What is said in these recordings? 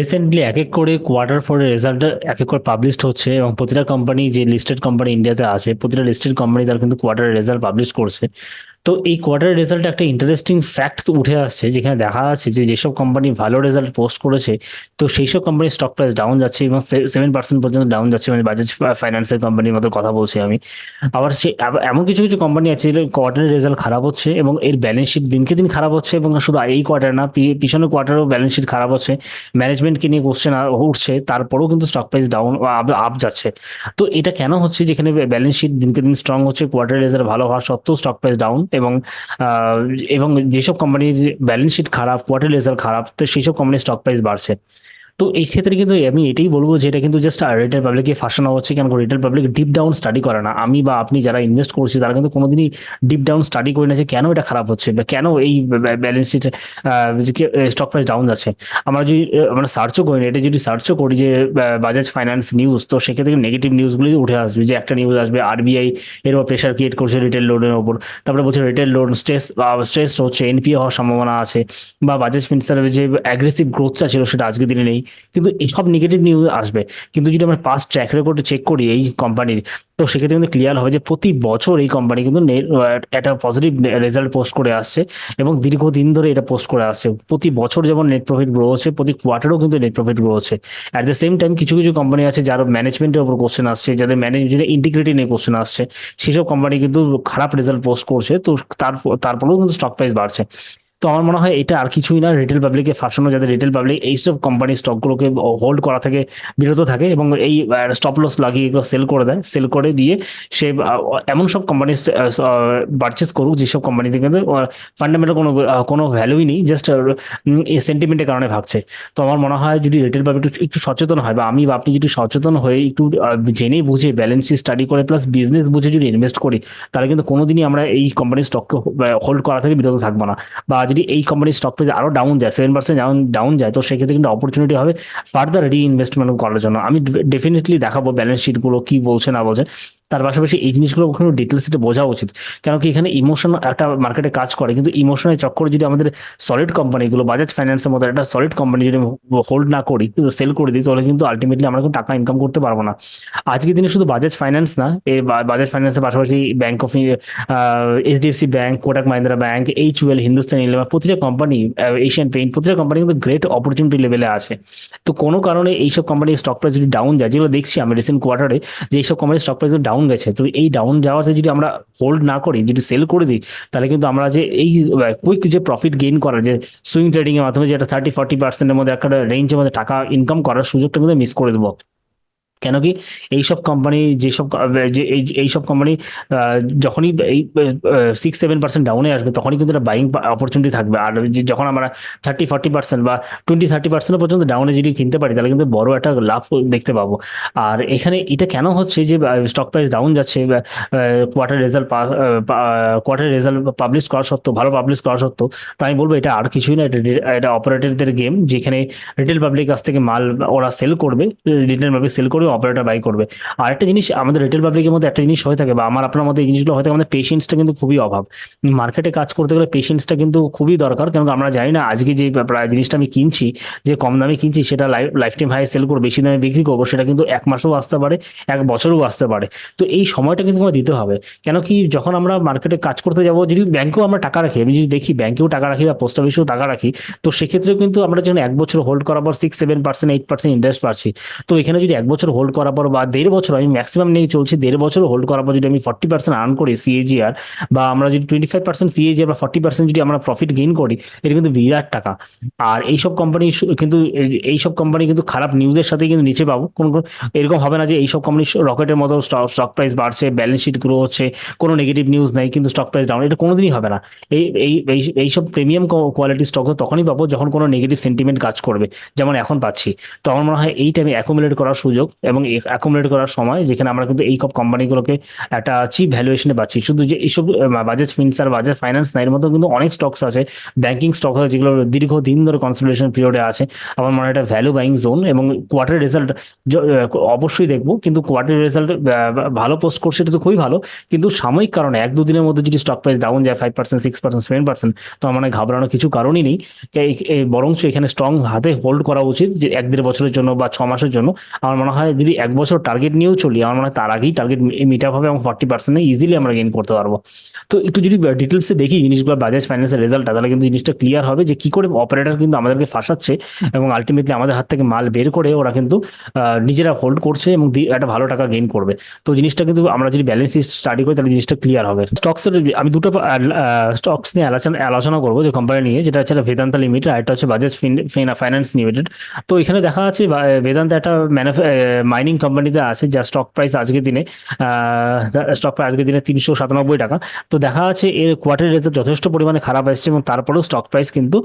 Recently এক এক করে কোয়ার্টার ফোরের রেজাল্ট এক এক করে পাবলিশ হচ্ছে এবং প্রতিটা কোম্পানি যে লিস্টেড কোম্পানি ইন্ডিয়াতে আছে, প্রতিটা লিস্টেড কোম্পানি তার কিন্তু কোয়ার্টারের রেজাল্ট পাবলিশ করছে। তো এই কোয়ার্টারের রেজাল্ট একটা ইন্টারেস্টিং ফ্যাক্ট উঠে আসছে, যেখানে দেখা যাচ্ছে যে যেসব কোম্পানি ভালো রেজাল্ট পোস্ট করেছে, তো সেই সব কোম্পানির স্টক প্রাইস ডাউন যাচ্ছে এবং সেভেন পার্সেন্ট পর্যন্ত ডাউন যাচ্ছে মানে বাজাজ ফাইন্যান্সের কোম্পানির মতো কথা বলছি আমি। আবার সে এমন কিছু কিছু কোম্পানি আছে যেগুলো কোয়ার্টারের রেজাল্ট খারাপ হচ্ছে এবং এর ব্যালেন্স শিট দিনকে দিন খারাপ হচ্ছে এবং শুধু এই কোয়ার্টার না পিছনের কোয়ার্টারও ব্যালেন্স শিট খারাপ হচ্ছে ম্যানেজমেন্টকে নিয়ে কোশ্চেন উঠছে, তারপরেও কিন্তু স্টক প্রাইস ডাউন আপ যাচ্ছে। তো এটা কেন হচ্ছে? যেখানে ব্যালেন্স শিট দিনকে দিন স্ট্রং হচ্ছে কোয়ার্টার রেজাল্ট ভালো হওয়া সত্ত্বেও স্টক প্রাইস ডাউন এবং এবং যেসব কোম্পানির ব্যালেন্স শিট খারাপ কোয়ার্টার রেজাল্ট খারাপ, তো সেই সব কোম্পানির স্টক প্রাইস বাড়ছে। তো এই ক্ষেত্রে কিন্তু আমি এটাই বলব যে এটা কিন্তু জাস্ট রিটেল পাবলিককে ফাঁসানো হচ্ছে কেন retail public deep down study করে না। আমি বা আপনি যারা ইনভেস্ট করছি, তারা কিন্তু কোনোদিনই ডিপ ডাউন স্টাডি করে না যে কেন এটা খারাপ হচ্ছে বা কেন এই balance sheet stock price down যাচ্ছে। আমরা যদি আমরা সার্চও করি না, এটা যদি সার্চও করি যে বাজাজ ফাইন্যান্স নিউজ তো সেক্ষেত্রে নেগেটিভ নিউজগুলি উঠে আসবে। যে একটা নিউজ আসবে আরবিআই এর উপর প্রেশার ক্রিয়েট করছে রিটেল লোনের ওপর তারপরে বলছে রিটেল লোন স্ট্রেস স্ট্রেস হচ্ছে এনপিএ হওয়ার সম্ভাবনা আছে। বা বাজাজ ফিনসারের যে অ্যাগ্রেসিভ গ্রোথটা ছিল, সেটা আজকে দিনে নেই। কিন্তু এইসব নেগেটিভ নিউজ আসবে। কিন্তু যদি আমরা পাস্ট ট্র্যাক রেকর্ডে চেক করি এই কোম্পানির তো সেক্ষেত্রে কিন্তু ক্লিয়ার হবে যে প্রতি বছর এই কোম্পানি কিন্তু একটা পজিটিভ রেজাল্ট পোস্ট করে আসছে এবং দীর্ঘদিন ধরে এটা পোস্ট করে আসছে। প্রতি বছর যেমন নেট প্রফিট গ্রো হচ্ছে, প্রতি কোয়ার্টারও কিন্তু নেট প্রফিট গ্রো হচ্ছে। অ্যাট দ্য সেম টাইম কিছু কিছু কোম্পানি আছে যার ম্যানেজমেন্টের উপর কোশ্চেন আসছে, যাদের ম্যানেজমেন্টের ইন্টিগ্রিটি নিয়ে কোশ্চেন আসছে, সেসব কোম্পানি কিন্তু খারাপ রেজাল্ট পোস্ট করছে, তো তার, তারপরেও কিন্তু স্টক প্রাইস বাড়ছে। তো আমার মনে হয় এটা আর কিছুই না। রিটেল পাবলিকে ফাঁসানো যাতে রিটেল পাবলিক এইসব কোম্পানির স্টকগুলোকে হোল্ড করা থেকে বিরত থাকে এবং এই স্টপ লস লাগিয়ে এগুলো সেল করে দেয়। সেল করে দিয়ে সে এমন সব কোম্পানি পারচেস করুক যেসব কোম্পানিতে কিন্তু ফান্ডামেন্টাল কোনো কোনো ভ্যালুই নেই জাস্ট এই সেন্টিমেন্টের কারণে ভাগছে। তো আমার মনে হয় যদি রিটেল পাবলিক একটু একটু সচেতন হয় বা আমি বা আপনি যদি সচেতন হয়ে একটু জেনে বুঝে ব্যালেন্স স্টাডি করে প্লাস বিজনেস বুঝে যদি ইনভেস্ট করি, তাহলে কিন্তু কোনোদিনই আমরা এই কোম্পানির স্টককে হোল্ড করা থেকে বিরত থাকব না। বা যদি এই কোম্পানির স্টক প্রাইস আরও ডাউন যায় সেভেন পার্সেন্ট ডাউন ডাউন যায়, তো সেক্ষেত্রে কিন্তু অপরচুনিটি হবে ফার্দার রি ইনভেস্টমেন্ট করার জন্য। আমি ডেফিনেটলি দেখাবো ব্যালেন্স শিটগুলো কি বলছে না বলছে। তার পাশাপাশি এই জিনিসগুলো কখনো ডিটেলস এটা বোঝা উচিত। কেন কি এখানে ইমোশন একটা মার্কেটে কাজ করে, কিন্তু ইমোশনের চক্করে যদি আমাদের সলিড কোম্পানিগুলো বাজাজ ফাইন্যান্সের মতো একটা সলিড কোম্পানি যদি হোল্ড না করি সেল করে দিই, তাহলে কিন্তু আলটিমেটলি আমরা কিন্তু টাকা ইনকাম করতে পারব না। আজকের দিনে শুধু বাজাজ ফাইন্যান্স না এই বাজাজ ফাইন্যান্সের পাশাপাশি bank of HDFC bank Kotak Mahindra bank HUL Hindustan eleven প্রতিটা কোম্পানি এশিয়ান পেইন্ট প্রতিটা কোম্পানি কিন্তু গ্রেট অপরচুনিটি লেভেলে আছে। তো কোনো কারণে এইসব কোম্পানির স্টক প্রাইস যদি ডাউন যায়, যেগুলো দেখছি আমি রিসেন্ট কোয়ার্টারে যে এইসব কোম্পানির স্টক প্রাইস ডাউন গেছে, তো এই ডাউন যাওয়াতে যদি আমরা হোল্ড না করি, যদি সেল করে দিই, তাহলে কিন্তু আমরা যে এই কুইক যে প্রফিট গেইন করার, যে সুইং ট্রেডিং এর মাধ্যমে যেটা থার্টি ফর্টি পার্সেন্টের মধ্যে একটা রেঞ্জের মধ্যে টাকা ইনকাম করার সুযোগটা কিন্তু মিস করে দেবো। কেন কি এইসব কোম্পানি যেসব এইসব কোম্পানি যখনই এই সিক্স সেভেন পার্সেন্ট ডাউনে আসবে তখনই কিন্তু একটা বাইং অপরচুনিটি থাকবে। আর যখন আমরা থার্টি ফর্টি পার্সেন্ট বা টোয়েন্টি থার্টি পার্সেন্ট পর্যন্ত ডাউনে যদি কিনতে পারি, তাহলে কিন্তু বড় একটা লাভ দেখতে পাবো। আর এখানে এটা কেন হচ্ছে যে স্টক প্রাইস ডাউন যাচ্ছে quarter result quarter result publish করা সত্ত্বেও, ভালো পাবলিশ করা সত্ত্বেও, তো আমি বলব এটা আর কিছুই না, এটা এটা অপারেটরদের গেম যেখানে রিটেল পাবলিক কাছ থেকে মাল ওরা সেল করবে রিটেল পাবলিক সেল করবে অপারেটর বাই করবে। আর একটা জিনিস, আমাদের রিটেল পাবলিকের মধ্যে একটা জিনিস হয়ে থাকে বা আমার, আপনার মধ্যে এই জিনিসগুলো হয়ে থাকে, আমাদের পেশেন্সটা কিন্তু খুবই অভাব। মার্কেটে কাজ করতে গেলে পেশেন্সটা কিন্তু খুবই দরকার কারণ আমরা জানি না আজকে যে জিনিসটা আমি কিনছি, যে কম দামে কিনছি, সেটা লাইফ টাইম হাই সেল করব, বেশি দামে বিক্রি করব, সেটা কিন্তু এক মাসেও আসতে পারে, এক বছরও আসতে পারে। তো এই সময়টা কিন্তু আমার দিতে হবে। কেন কি যখন আমরা মার্কেটে কাজ করতে যাব, যদি ব্যাংকেও আমরা টাকা রাখি, আমি যদি দেখি ব্যাংকেও টাকা রাখি বা পোস্ট অফিসেও টাকা রাখি, তো সেক্ষেত্রেও কিন্তু আমরা যখন এক বছর হোল্ড করার পর six seven percent eight percent interest পাচ্ছি। তো এখানে যদি এক বছর হোল্ড করার পর বা দেড় বছর আমি ম্যাক্সিমাম নিয়ে চলছি, দেড় বছর হোল্ড করার পর যদি আমি ফর্টি পার্সেন্ট আর্ন করি সিএজিআর বা আমরা যদি টোয়েন্টি ফাইভ পার্সেন্ট সিএজিআর বা ফর্টি পার্সেন্ট যদি আমরা প্রফিট গেইন করি, এটা কিন্তু বিরাট টাকা। আর এইসব কোম্পানি কিন্তু এই- এইসব কোম্পানি কিন্তু খারাপ নিউজের সাথে কিন্তু নিচে পাবো। কোনো এরকম হবে না যে এইসব কোম্পানি রকেটের মতো স্টক প্রাইস বাড়ছে ব্যালেন্স শিট গ্রো হচ্ছে, কোনো নেগেটিভ নিউজ নাই, কিন্তু স্টক প্রাইস ডাউন এটা কোনোদিনই হবে না। এই এই, এই- এইসব প্রিমিয়াম কোয়ালিটি স্টক তখনই পাবো যখন কোনো নেগেটিভ সেন্টিমেন্ট কাজ করবে। যেমন এখন পাচ্ছি। তো আমার মনে হয় এই টাইমে অ্যাকুমুলেট করার সুযোগ। এবং অ্যাকুমুলেট করার সময় যেখানে আমরা কিন্তু এই সব কোম্পানিগুলোকে একটা চিপ ভ্যালুয়েশনে পাচ্ছি। শুধু যে এইসব বাজাজ ফিন্স আর বাজাজ ফাইন্যান্স না, এর মতো কিন্তু অনেক স্টকস আছে। ব্যাংকিং স্টক আছে যেগুলো দীর্ঘদিন ধরে কনসোলিডেশন পিরিয়ডে আছে। আমার মনে হয় এটা ভ্যালু বাইং জোন এবং কোয়ার্টার রেজাল্ট অবশ্যই দেখব। কিন্তু কোয়ার্টার রেজাল্ট ভালো পোস্ট করছে এটা তো খুবই ভালো। কিন্তু সাময়িক কারণে এক দুদিনের মধ্যে যদি স্টক প্রাইস ডাউন যায় five percent six percent seven percent তো আমার ঘাবড়ানোর কিছু কারণই নেই। বরঞ্চ এখানে স্ট্রং হাতে হোল্ড করা উচিত যে এক দেড় বছরের জন্য বা ছ মাসের জন্য। আমার মনে হয় যদি এক বছর টার্গেট নিয়েও চলি, আমার মনে হয় তার আগেই টার্গেট মিট আপ হবে এবং ফর্টি পার্সেন্টে ইজিলি আমরা গেইন করতে পারব। তো একটু যদি ডিটেলসে দেখি জিনিসগুলো বাজাজ ফাইন্যান্সের রেজাল্টটা তাহলে কিন্তু জিনিসটা ক্লিয়ার হবে যে কি করে অপারেটর কিন্তু আমাদেরকে ফাঁসাচ্ছে এবং আলটিমেটলি আমাদের হাত থেকে মাল বের করে ওরা কিন্তু নিজেরা হোল্ড করছে এবং একটা ভালো টাকা গেইন করবে। তো জিনিসটা কিন্তু আমরা যদি ব্যালেন্স স্টাডি করি, তাহলে জিনিসটা ক্লিয়ার হবে। স্টকসের আমি দুটো স্টকস নিয়ে আলোচনা আলোচনা করব যে কোম্পানি নিয়ে, যেটা হচ্ছে বেদান্তা লিমিটেড আর একটা হচ্ছে বাজাজ ফাইন্যান্স লিমিটেড তো এখানে দেখা যাচ্ছে বেদান্তা একটা মাইনিং কোম্পানিতে আছে, যা স্টক প্রাইস আজকের দিনে স্টক প্রাইস আজকের দিনে তিনশো সাতানব্বই টাকা। তো দেখা যাচ্ছে এর কোয়ার্টার রেজাল্ট যথেষ্ট পরিমাণে খারাপ এসেছে এবং তারপরেও স্টক প্রাইস কিন্তু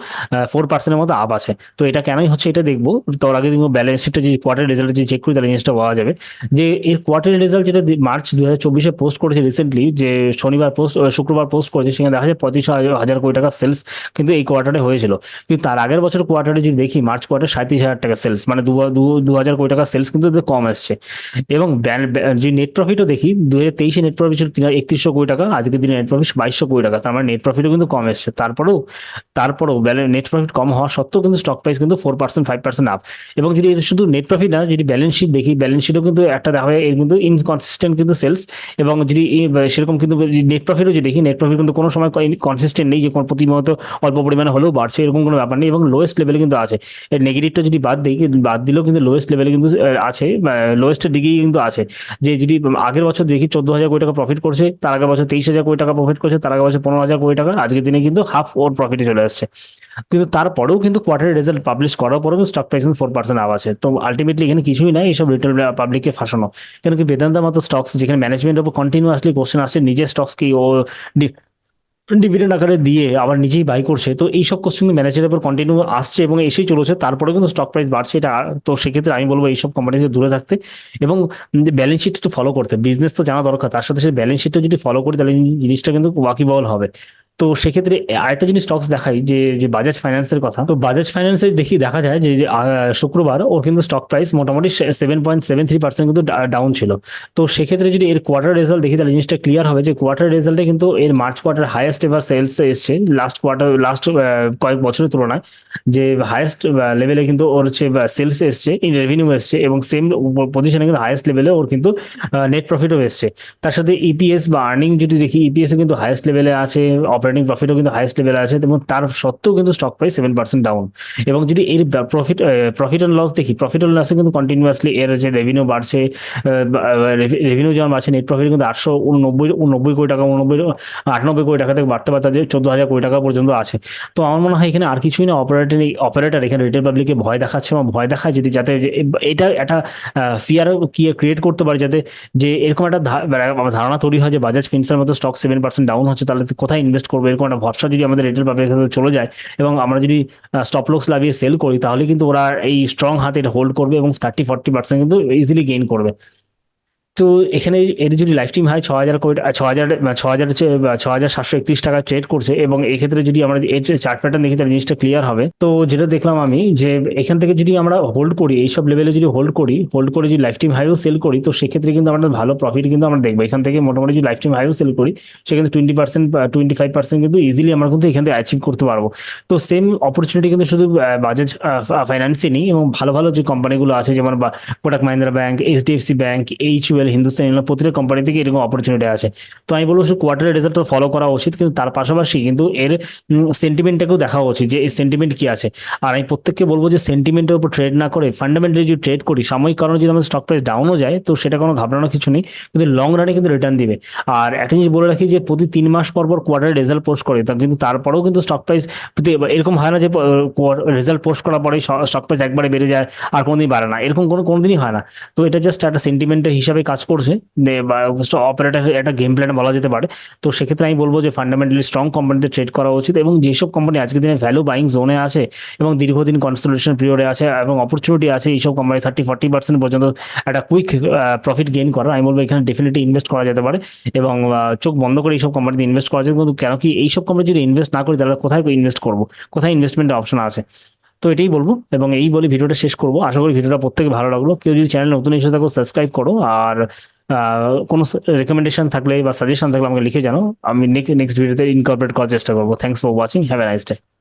ফোর পার্সেন্টের মতো আপ আছে। তো এটা কেনই হচ্ছে এটা দেখব, তার আগে দেখব ব্যালেন্স শিটটা যে কোয়ার্টার রেজাল্ট যদি চেক করি তাহলে জিনিসটা পাওয়া যাবে। যে এর কোয়ার্টার রেজাল্ট যেটা মার্চ দু হাজার চব্বিশে পোস্ট করেছে রিসেন্টলি যে শনিবার পোস্ট শুক্রবার পোস্ট করেছে, সেখানে দেখা যায় পঁচিশ হাজার কোটি টাকা সেলস কিন্তু এই কোয়ার্টারে হয়েছিল। কিন্তু তার আগের বছর কোয়ার্টারে যদি দেখি মার্চ কোয়ার্টার সাঁত্রিশ হাজার টাকা সেলস মানে দু, দু- হাজার কোটি টাকা সেলস কিন্তু কম এসছে এবং যে নেট প্রফিটও দেখি দু হাজার তেইশে নেট প্রফিট ছিল একত্রিশশো কোটি টাকা, আজকের দিনে নেট প্রফিট বাইশশো কোটি টাকা। তার মানে নেট প্রফিটও কিন্তু কম এসছে। তারপরেও তারপরেও নেট প্রফিট কম হওয়া সত্ত্বেও কিন্তু স্টক প্রাইস কিন্তু four percent five percent up এবং যদি শুধু নেট প্রফিট না, যদি ব্যালেন্স শিট দেখি ব্যালেন্স শিটও কিন্তু একটা দেখা হয় এর কিন্তু ইনকনসিস্টেন্ট কিন্তু সেলস এবং যদি সেরকম কিন্তু নেট প্রফিটও যদি দেখি নেট প্রফিট কিন্তু কোনো সময় কনসিস্টেন্ট নেই, যে কোনো প্রতিনিয়ত অল্প পরিমাণে হলেও বাড়ছে, এরকম কোনো ব্যাপার নেই। এবং লোয়েস্ট লেভেলে কিন্তু আছে। নেগেটিভটা যদি বাদ দিই বাদ দিলেও কিন্তু লোয়েস্ট লেভেলে কিন্তু আছে। লোয়েস্টের দিকেই কিন্তু আছে। যে যদি আগের বছর দেখি চোদ্দ হাজার কোটি টাকা প্রফিট করছে, তার আগের বছর তেইশ হাজার কোটি টাকা প্রফিট করছে, তার আগের বছর পনেরো হাজার কোটি টাকা, আজকের দিনে কিন্তু হাফ ওর প্রফিটে চলে আসছে। কিন্তু তারপরেও কিন্তু কোয়ার্টার রেজাল্ট পাবলিশ করার পরেও stock price four percent up আছে। তো আলটিমেটলি এখানে কিছুই নাই এইসব রিটেল পাবলিককে ফাঁসানো। কেন কি বেদান্তার মতো স্টকস যেখানে ম্যানেজমেন্টের উপর কন্টিনিউয়াসলি কোশ্চেন আসছে, নিজের স্টকসকে ও ডিভিডেন্ড আকারে দিয়ে আবার নিজেই বাই করছে, তো এইসব কোশ্চেন ম্যানেজারের উপর কন্টিনিউ আসছে এবং এসেই চলেছে তারপরে কিন্তু স্টক প্রাইস বাড়ছে, এটা তো সেক্ষেত্রে আমি বলব এইসব কোম্পানি থেকে দূরে থাকতে এবং ব্যালেন্স শিট একটু ফলো করতে। বিজনেস তো জানা দরকার, তার সাথে সাথে ব্যালেন্স শিটটা যদি ফলো করি, তাহলে জিনিসটা কিন্তু ওয়াকিবল হবে। তো সেক্ষেত্রে আরেকটা জিনিস স্টকস দেখাই, যে যে বাজাজ ফাইন্যান্সের কথা। তো বাজাজ ফাইন্যান্সে দেখি, দেখা যায় যে শুক্রবার ওর কিন্তু স্টক প্রাইস মোটামুটি seven point seven three percent কিন্তু ডাউন ছিল। তো সেক্ষেত্রে যদি এর কোয়ার্টার রেজাল্ট দেখি, তাহলে জিনিসটা ক্লিয়ার হবে যে কোয়ার্টার রেজাল্টে কিন্তু এর March quarter highest ever sales এসছে লাস্ট কোয়ার্টার লাস্ট কয়েক বছরের তুলনায়। যে হাইয়েস্ট লেভেলে কিন্তু ওর হচ্ছে সেলস এসছে এই রেভিনিউ এসছে, এবং সেম পজিশনে কিন্তু হাইয়েস্ট লেভেলে ওর কিন্তু নেট প্রফিটও এসছে। তার সাথে ইপিএস বা আর্নিং যদি দেখি ইপিএস কিন্তু হাইয়েস্ট লেভেলে আছে অপারেটিং প্রফিটও কিন্তু হাইয়েস্ট লেভেলে আছে এবং তার সত্ত্বেও কিন্তু stock price seven percent down এবং যদি এর প্রফিট প্রফিট অ্যান্ড লস দেখি প্রফিট অ্যান্ড লসে কিন্তু কন্টিনিউয়াসলি এর যে রেভিনিউ বাড়ছে রেভিনিউ যেমন বাড়ছে নেট প্রফিট কিন্তু আটশো উননব্বই উননব্বই কোটি টাকা, উননব্বই, আটানব্বই কোটি টাকা থেকে বাড়তে বাড়তে যে চোদ্দ হাজার কোটি টাকা পর্যন্ত আছে। তো আমার মনে হয় এখানে আর কিছুই না অপারেটর অপারেটার এখানে রিটেল পাবলিককে ভয় দেখাচ্ছে এবং ভয় দেখায় যদি যাতে এটা একটা ফিয়ার কি ক্রিয়েট করতে পারে যাতে যে এরকম একটা মানে ধারণা তৈরি হয় যে বাজাজ ফিন্সের মতো স্টক সেভেন পার্সেন্ট ডাউন হচ্ছে, তাহলে কোথায় ইনভেস্ট এরকম একটা ভরসা যদি আমাদের রেটের পাবে চলে যায় এবং আমরা যদি স্টপ লক্স লাগিয়ে সেল করি, তাহলে কিন্তু ওরা এই স্ট্রং হাতে এটা হোল্ড করবে এবং থার্টি ফর্টি পার্সেন্ট কিন্তু ইজিলি গেইন করবে। তো এখানে এর যদি লাইফ টাইম হয় ছ হাজার কোটি ছ হাজার ছ হাজার ছ হাজার সাতশো একত্রিশ টাকা ট্রেড করছে এবং এক্ষেত্রে যদি আমরা এর চার্ট প্যাটার্ন দেখি তাহলে জিনিসটা ক্লিয়ার হবে। তো যেটা দেখলাম আমি যে এখান থেকে যদি আমরা হোল্ড করি, এইসব লেভেলে যদি হোল্ড করি হোল্ড করে যদি লাইফ টাইম হাইও সেল করি, তো সেক্ষেত্রে কিন্তু আমরা ভালো প্রফিট কিন্তু আমরা দেখব। এখান থেকে মোটামুটি যদি লাইফ টাইম হাইও সেল করি, সেক্ষেত্রে twenty percent twenty five percent কিন্তু ইজিলি আমরা কিন্তু এখান থেকে অ্যাচিভ করতে পারব। তো সেম অপরচুনিটি কিন্তু শুধু বাজাজ ফাইন্যান্সে নেই, এবং ভালো ভালো যে কোম্পানিগুলো আছে, যেমন Kotak Mahindra bank HDFC bank HUL Hindustan Unilever প্রতিটা কোম্পানি থেকে এরকম অপরচুনিটি আছে তো আমি বলব কোয়ার্টারের রেজাল্ট তো ফলো করা উচিত, কিন্তু তার পাশাপাশি কিন্তু এর সেন্টিমেন্টটাকেও দেখা উচিত যে এই সেন্টিমেন্ট কি আছে। আর আমি প্রত্যেককে বলব যে সেন্টিমেন্টের উপর ট্রেড না করে ফান্ডামেন্টালি যদি ট্রেড করি, সাময়িক কারণে যদি আমাদের স্টক প্রাইস ডাউনও যায়, তো সেটা কোনো ঘাবড়ানোর কিছু নেই, কিন্তু লং রানে কিন্তু রিটার্ন দিবে। আর একটা জিনিস বলে রাখি যে প্রতি তিন মাস পর পর কোয়ার্টার রেজাল্ট পোস্ট করে, তা কিন্তু তারপরেও কিন্তু স্টক প্রাইস এরকম হয় না যে রেজাল্ট পোস্ট করার পরে স্টক প্রাইস একবারে বেড়ে যায় আর কোনোদিন বাড়ে না। এরকম কোনো, কোনোদিনই হয় না। তো এটা জাস্ট একটা সেন্টিমেন্টের হিসাবে কাজ কাজ করছে অপারেটার একটা গেম প্ল্যান বলা যেতে পারে। তো সেক্ষেত্রে আমি বলব যে ফান্ডামেন্টালি স্ট্রং কোম্পানিতে ট্রেড করা উচিত এবং যেসব কোম্পানি আজকের দিনে ভ্যালু বাইং জোনে আছে এবং দীর্ঘদিন কনসোলিডেশন পিরিয়ডে আছে এবং অপরচুনিটি আছে, এইসব কোম্পানি থার্টি ফর্টি পার্সেন্ট পর্যন্ত একটা কুইক প্রফিট গেইন করা আমি বলব এখানে ডেফিনেটলি ইনভেস্ট করা যেতে পারে এবং চোখ বন্ধ করে এইসব কোম্পানিতে ইনভেস্ট করা যায় কিন্তু কেন কি এইসব কোম্পানি যদি ইনভেস্ট না করি, তাহলে কোথায় ইনভেস্ট করব? কোথায় ইনভেস্টমেন্টের অপশন আছে? তো এটাই বলব এবং এই বলে ভিডিওটা শেষ করব। আশা করি ভিডিওটা প্রত্যেকে ভালো লাগল। কেউ যদি চ্যানেল নতুন এসে থাকো সাবস্ক্রাইব করো। আর কোনো রেকমেন্ডেশন থাকলে বা সাজেশন থাকলে আমাকে লিখে জানো আমি নেক্সট ভিডিওতে ইনকর্পোরেট করার চেষ্টা করব। Thanks for watching have a nice day